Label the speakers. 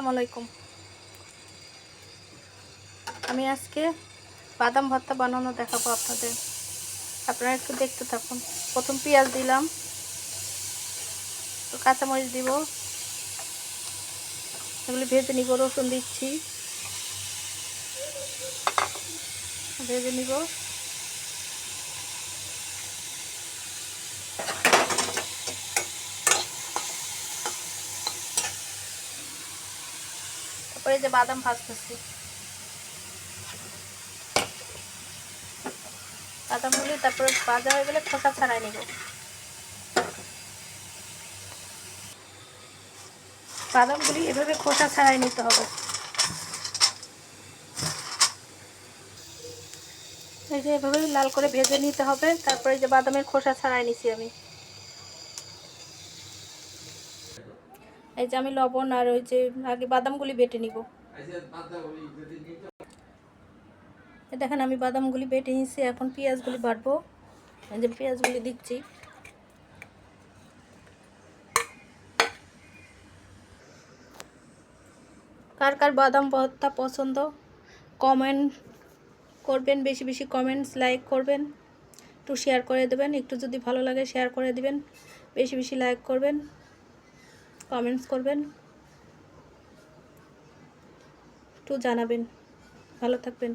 Speaker 1: আসসালামু আলাইকুম। আমি আজকে বাদাম ভর্তা বানানো দেখাবো আপনাদের। আপনারা একটু দেখতে থাকুন। প্রথম পেঁয়াজ দিলাম। তো কাঁচামরিচ দিব। এগুলি ভেজে নিব, রসুন দিচ্ছি। ভেজে নিব। তারপরে যে বাদাম ভাজতেছি। বাদামগুলি তারপরে ভাজা হয়ে গেলে খোসা ছাড়াই নিব। বাদামগুলি এভাবে খোসা ছাড়াই নিতে হবে। এই যে এভাবে লাল করে ভেজে নিতে হবে। তারপরে যে বাদামের খোসা ছাড়াই নিছি আমি। এই যে আমি লবণ আর ওই যে আগে বাদামগুলি বেটে নিব। দেখেন, আমি বাদামগুলি বেটে নিয়েছি, এখন পেঁয়াজগুলি বাটবো। এই যে পেঁয়াজগুলি দিচ্ছি। কার কার বাদাম ভর্তা পছন্দ কমেন্ট করবেন, বেশি বেশি কমেন্টস লাইক করবেন, একটু শেয়ার করে দেবেন, একটু যদি ভালো লাগে শেয়ার করে দিবেন, বেশি বেশি লাইক করবেন। কমেন্টস করবেন। একটু জানাবেন। ভালো থাকবেন।